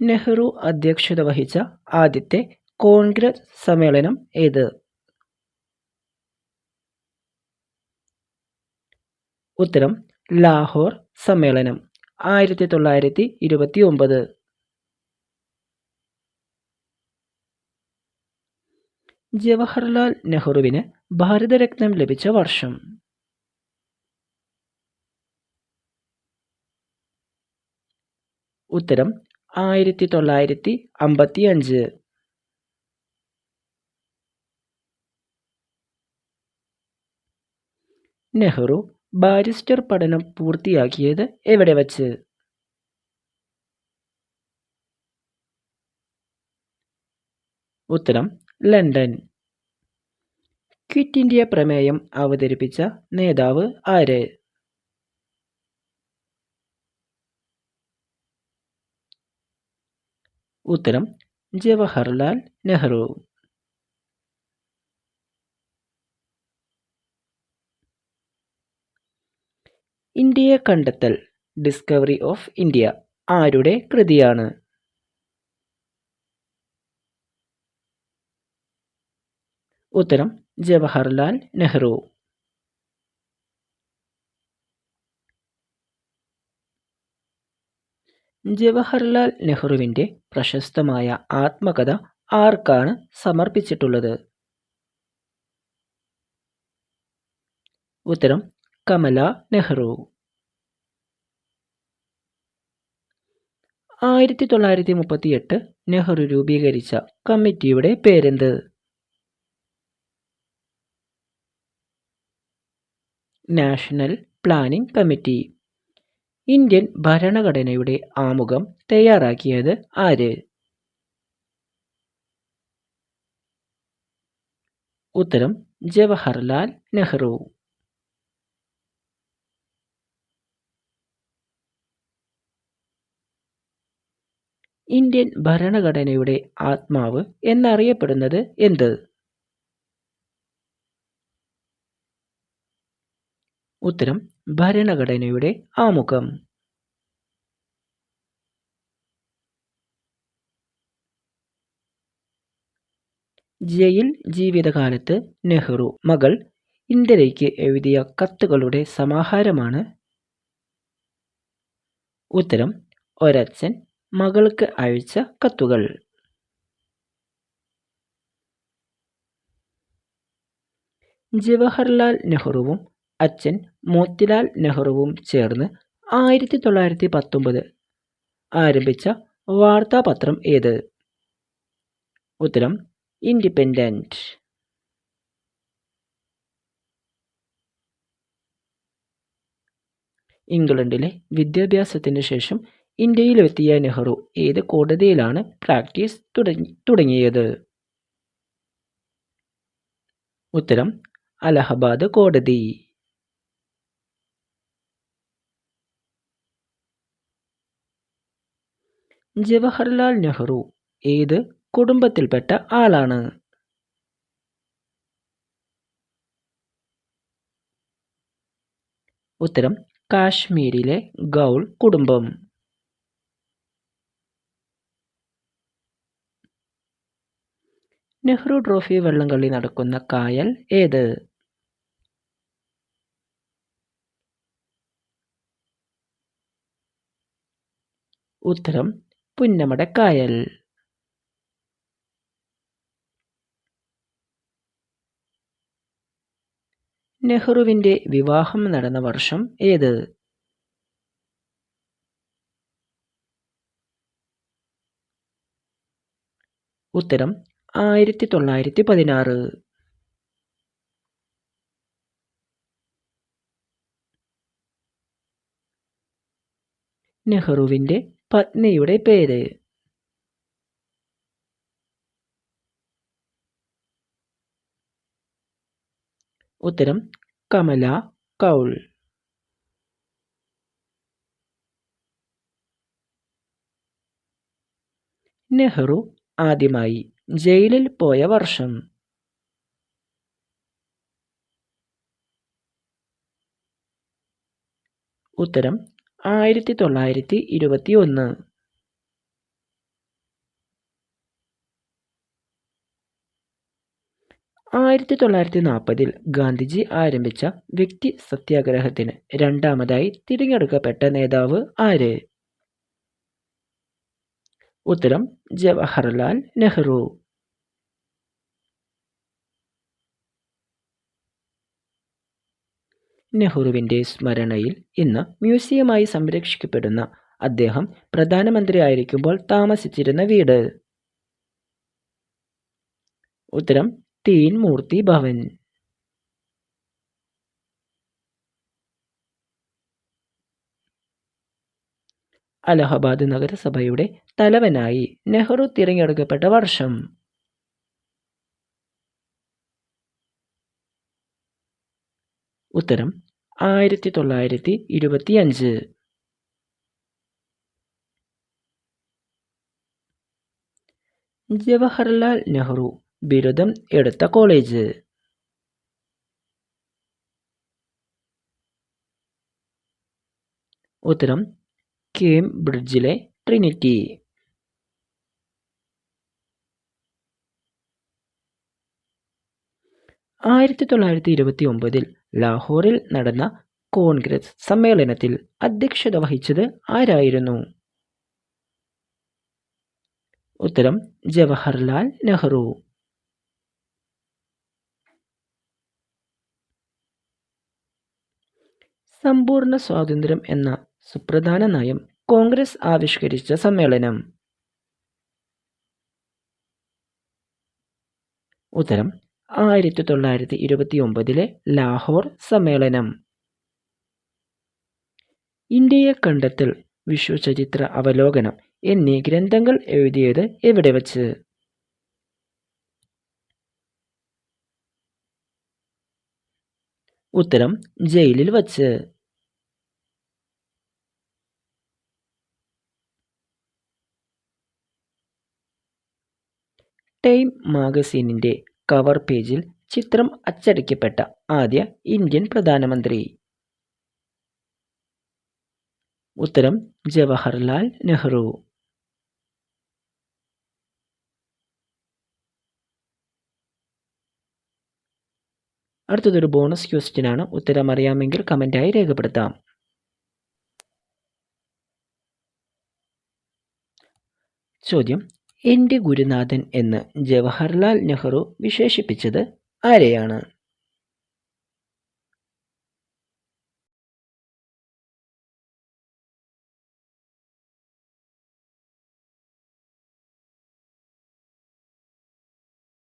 നെഹ്റു അധ്യക്ഷത വഹിച്ച ആദ്യത്തെ കോൺഗ്രസ് സമ്മേളനം ഏത്? ഉത്തരം ലാഹോർ സമ്മേളനം ആയിരത്തി തൊള്ളായിരത്തി ഇരുപത്തി ഒമ്പത് ജവഹർലാൽ നെഹ്റുവിന് ഭാരതരത്നം ലഭിച്ച വർഷം. ഉത്തരം ആയിരത്തി തൊള്ളായിരത്തി അമ്പത്തി അഞ്ച് നെഹ്റു ബാരിസ്റ്റർ പഠനം പൂർത്തിയാക്കിയത് എവിടെ വച്ച്? ഉത്തരം ലണ്ടൻ. ക്വിറ്റ് ഇന്ത്യ പ്രമേയം അവതരിപ്പിച്ച നേതാവ് ആര്? ഉത്തരം ജവഹർലാൽ നെഹ്റു. ഇന്ത്യയെ കണ്ടെത്തൽ ഡിസ്കവറി ഓഫ് ഇന്ത്യ ആരുടെ കൃതിയാണ്? ഉത്തരം ജവഹർലാൽ നെഹ്റു. ജവഹർലാൽ നെഹ്റുവിന്റെ പ്രശസ്തമായ ആത്മകഥ ആർക്കാണ് സമർപ്പിച്ചിട്ടുള്ളത്? ഉത്തരം കമല നെഹ്റു. ആയിരത്തി തൊള്ളായിരത്തി മുപ്പത്തി എട്ട് നെഹ്റു രൂപീകരിച്ച കമ്മിറ്റിയുടെ പേരെന്ത്? National planning committee. ഇന്ത്യൻ ഭരണഘടനയുടെ ആമുഖം തയ്യാറാക്കിയത് ആര്? ഉത്തരം ജവഹർലാൽ നെഹ്റു. ഇന്ത്യൻ ഭരണഘടനയുടെ ആത്മാവ് എന്നറിയപ്പെടുന്നത് എന്ത്? ഉത്തരം ഭരണഘടനയുടെ ആമുഖം. ജയിൽ ജീവിതകാലത്ത് നെഹ്റു മകൾ ഇന്ദിരയ്ക്ക് എഴുതിയ കത്തുകളുടെ സമാഹാരമാണ്. ഉത്തരം ഒരച്ഛൻ മകൾക്ക് അയച്ച കത്തുകൾ. ജവഹർലാൽ നെഹ്റുവും അച്ഛൻ മോത്തിലാൽ നെഹ്റുവും ചേർന്ന് ആയിരത്തി തൊള്ളായിരത്തി പത്തൊമ്പത് ആരംഭിച്ച വാർത്താപത്രം ഏത്? ഉത്തരം ഇൻഡിപെൻഡന്റ് ഇംഗ്ലണ്ടിലെ വിദ്യാഭ്യാസത്തിന് ശേഷം ഇന്ത്യയിലെത്തിയ നെഹ്റു ഏത് കോടതിയിലാണ് പ്രാക്ടീസ് തുടങ്ങി തുടങ്ങിയത്? ഉത്തരം അലഹബാദ് കോടതി. ജവഹർലാൽ നെഹ്റു ഏത് കുടുംബത്തിൽപ്പെട്ട ആളാണ്? ഉത്തരം കാശ്മീരിലെ ഗൗൾ കുടുംബം. നെഹ്റു ട്രോഫി വള്ളംകളി നടക്കുന്ന കായൽ ഏത്? ഉത്തരം പുന്നമടക്കായൽ. നെഹ്റുവിന്റെ വിവാഹം നടന്ന വർഷം ഏത്? ഉത്തരം ആയിരത്തി തൊള്ളായിരത്തി പതിനാറ് നെഹ്റുവിന്റെ പത്നിയുടെ പേര്. ഉത്തരം കമല കൗൾ. നെഹ്റു ആദ്യമായി ജയിലിൽ പോയ വർഷം. ഉത്തരം ആയിരത്തി തൊള്ളായിരത്തി ഇരുപത്തി ഒന്ന് ആയിരത്തി തൊള്ളായിരത്തി നാൽപ്പതിൽ ഗാന്ധിജി ആരംഭിച്ച വ്യക്തി സത്യാഗ്രഹത്തിന് രണ്ടാമതായി തിരഞ്ഞെടുക്കപ്പെട്ട നേതാവ് ആര്? ഉത്തരം ജവഹർലാൽ നെഹ്റു. നെഹ്റുവിന്റെ സ്മരണയിൽ ഇന്ന് മ്യൂസിയമായി സംരക്ഷിക്കപ്പെടുന്ന അദ്ദേഹം പ്രധാനമന്ത്രിയായിരിക്കുമ്പോൾ താമസിച്ചിരുന്ന വീട്. ഉത്തരം തീൻ മൂർത്തി ഭവൻ. അലഹബാദ് നഗരസഭയുടെ തലവനായി നെഹ്റു തിരഞ്ഞെടുക്കപ്പെട്ട വർഷം. ഉത്തരം ആയിരത്തി തൊള്ളായിരത്തി ഇരുപത്തിയഞ്ച് ജവഹർലാൽ നെഹ്റു ബിരുദം എടുത്ത കോളേജ്. ഉത്തരം കേംബ്രിഡ്ജിലെ ട്രിനിറ്റി. ആയിരത്തി തൊള്ളായിരത്തി ഇരുപത്തി ഒമ്പതിൽ ലാഹോറിൽ നടന്ന കോൺഗ്രസ് സമ്മേളനത്തിൽ അധ്യക്ഷത വഹിച്ചത് ആരായിരുന്നു? ഉത്തരം ജവഹർലാൽ നെഹ്റു. സമ്പൂർണ സ്വാതന്ത്ര്യം എന്ന സുപ്രധാന നയം കോൺഗ്രസ് ആവിഷ്കരിച്ച സമ്മേളനം. ഉത്തരം ആയിരത്തി തൊള്ളായിരത്തി ഇരുപത്തി ഒമ്പതിലെ ലാഹോർ സമ്മേളനം. ഇന്ത്യയെ കണ്ടെത്തൽ വിശ്വചരിത്ര അവലോകനം എന്നീ ഗ്രന്ഥങ്ങൾ എഴുതിയത് എവിടെ വച്ച്? ഉത്തരം ജയിലിൽ വച്ച്. ടൈം മാഗസീനിന്റെ കവർ പേജിൽ ചിത്രം അച്ചടിക്കപ്പെട്ട ആദ്യ ഇന്ത്യൻ പ്രധാനമന്ത്രി. ഉത്തരം ജവഹർലാൽ നെഹ്റു. അടുത്തതൊരു ബോണസ് ക്വസ്റ്റ്യൻ ആണ്. ഉത്തരം അറിയാമെങ്കിൽ കമന്റായി രേഖപ്പെടുത്താം. ചോദ്യം എന്റെ ഗുരുനാഥൻ എന്ന് ജവഹർലാൽ നെഹ്റു വിശേഷിപ്പിച്ചത് ആരെയാണ്?